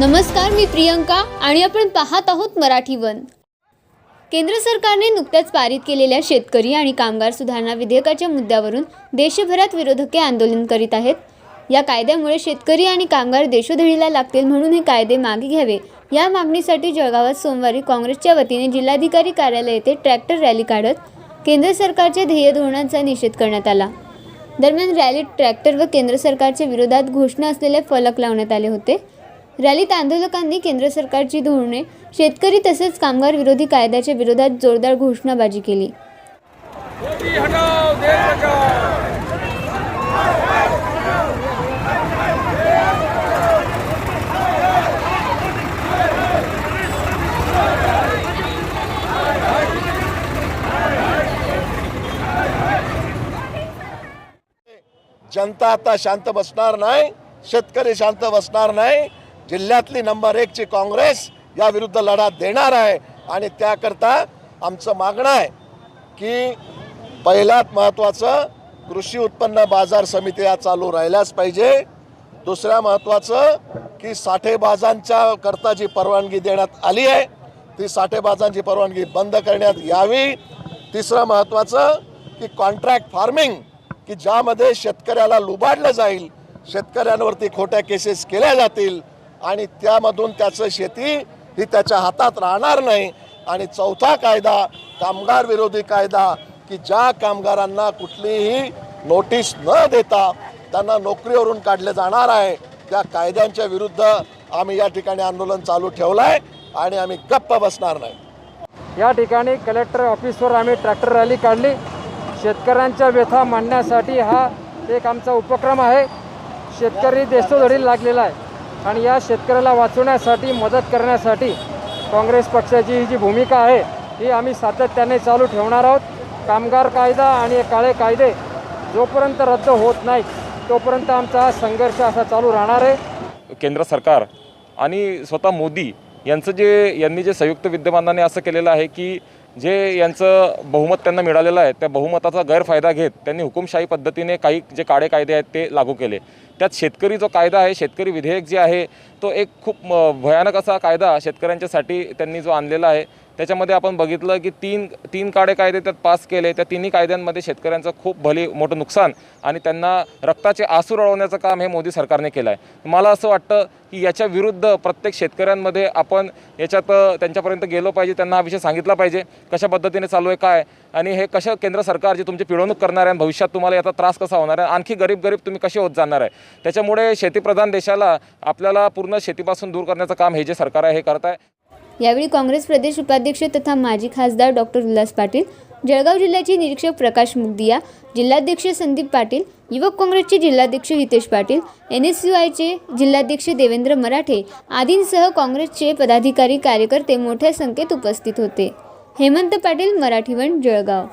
नमस्कार मी प्रियंका आणि आपण पाहत आहोत मराठी वन. केंद्र सरकारने नुकत्याच पारित केलेल्या शेतकरी आणि कामगार सुधारणा विधेयकाच्या मुद्द्यावरून देशभरात विरोधके आंदोलन करीत आहेत. या कायद्यामुळे शेतकरी आणि कामगार देशोधडीला लागतील म्हणून हे कायदे मागे घ्यावे. या मागणीसाठी जळगावात सोमवारी काँग्रेसच्या वतीने जिल्हाधिकारी कार्यालय येथे ट्रॅक्टर रॅली काढत केंद्र सरकारच्या ध्येय धोरणांचा निषेध करण्यात आला. दरम्यान रॅलीत ट्रॅक्टर व केंद्र सरकारच्या विरोधात घोषणा असलेले फलक लावण्यात आले होते. रॅलीत आंदोलकांनी केंद्र सरकारची धोरणे शेतकरी तसेच कामगार विरोधी कायद्याच्या विरोधात जोरदार घोषणाबाजी केली. जनता आता शांत बसणार नाही शेतकरी शांत बसणार नाही. जिल्ह्यातली नंबर एकची काँग्रेस या विरुद्ध लढा देणार आहे. आणि त्याकरता आमचं मागणं आहे की पहिल्यात महत्त्वाचं कृषी उत्पन्न बाजार समिती या चालू राहिल्याच पाहिजे. दुसऱ्या महत्त्वाचं की साठेबाजांच्या करता जी परवानगी देण्यात आली आहे ती साठेबाजांची परवानगी बंद करण्यात यावी. तिसरं महत्त्वाचं की कॉन्ट्रॅक्ट फार्मिंग की ज्यामध्ये शेतकऱ्याला लुबाडलं जाईल शेतकऱ्यांवरती खोट्या केसेस केल्या जातील आणि त्यामधून त्याचं शेती ही त्याच्या हातात राहणार नाही. आणि चौथा कायदा कामगार विरोधी कायदा की ज्या कामगारांना कुठलीही नोटीस न देता त्यांना नोकरीवरून काढले जाणार आहे त्या कायद्यांच्या विरुद्ध आम्ही या ठिकाणी आंदोलन चालू ठेवलं आहे आणि आम्ही गप्प बसणार नाही. या ठिकाणी कलेक्टर ऑफिसवर आम्ही ट्रॅक्टर रॅली काढली. शेतकऱ्यांच्या व्यथा मांडण्यासाठी हा एक आमचा उपक्रम आहे. शेतकरी देशोधडीला लागलेला आहे. आणि या शेतकऱ्याला वाचवण्यासाठी मदत करण्यासाठी काँग्रेस पक्षाची ही जी भूमिका आहे ही आम्ही सातत्याने चालू ठेवणार आहोत. कामगार कायदा आणि काळे कायदे जोपर्यंत रद्द होत नाही तोपर्यंत आमचा हा संघर्ष असा चालू राहणार आहे. केंद्र सरकार आणि स्वतः मोदी यांचं जे यांनी जे संयुक्त विद्यमानाने असं केलेलं आहे की जे यांचं बहुमत त्यांना मिळालेलं आहे त्या बहुमताचा गैरफायदा घेत त्यांनी हुकुमशाही पद्धतीने काही जे काळे कायदे आहेत ते लागू केले. त्यात शेतकरी जो कायदा आहे शेतकरी विधेयक जे आहे तो एक खूप म, भयानक असा कायदा शेतकऱ्यांच्यासाठी त्यांनी जो आणलेला आहे त्याच्यामध्ये आपण बघितलं की तीन तीन काळे कायदे त्यात पास केले त्या तिन्ही कायद्यांमध्ये शेतकऱ्यांचं खूप भली मोठं नुकसान आणि त्यांना रक्ताचे आसूर अळवण्याचं काम हे मोदी सरकारने केलं आहे मला असं वाटतं की याच्या विरुद्ध प्रत्येक शेतकऱ्यांमध्ये आपण याच्यात त्यांच्यापर्यंत गेलो पाहिजे त्यांना हा विषय सांगितला पाहिजे कशा पद्धतीने चालू आहे काय आणि हे कशा केंद्र सरकार जे तुमची पिळवणूक करणार आहे आणि भविष्यात तुम्हाला याचा त्रास कसा होणार आहे आणखी गरीब गरीब तुम्ही कसे होत जाणार आहे? त्याच्यामुळे शेतीप्रधान देशाला आपल्याला पूर्ण शेतीपासून दूर करण्याचं काम हे जे सरकार आहे हे करत आहे. यावेळी काँग्रेस प्रदेश उपाध्यक्ष तथा माजी खासदार डॉक्टर उल्हास पाटील जळगाव जिल्ह्याचे निरीक्षक प्रकाश मुगदिया जिल्हाध्यक्ष संदीप पाटील युवक काँग्रेसचे जिल्हाध्यक्ष Hitesh Patil N S U आयचे जिल्हाध्यक्ष देवेंद्र मराठे आदींसह काँग्रेसचे पदाधिकारी कार्यकर्ते मोठ्या संख्येत उपस्थित होते. हेमंत पाटील मराठीवन जळगाव.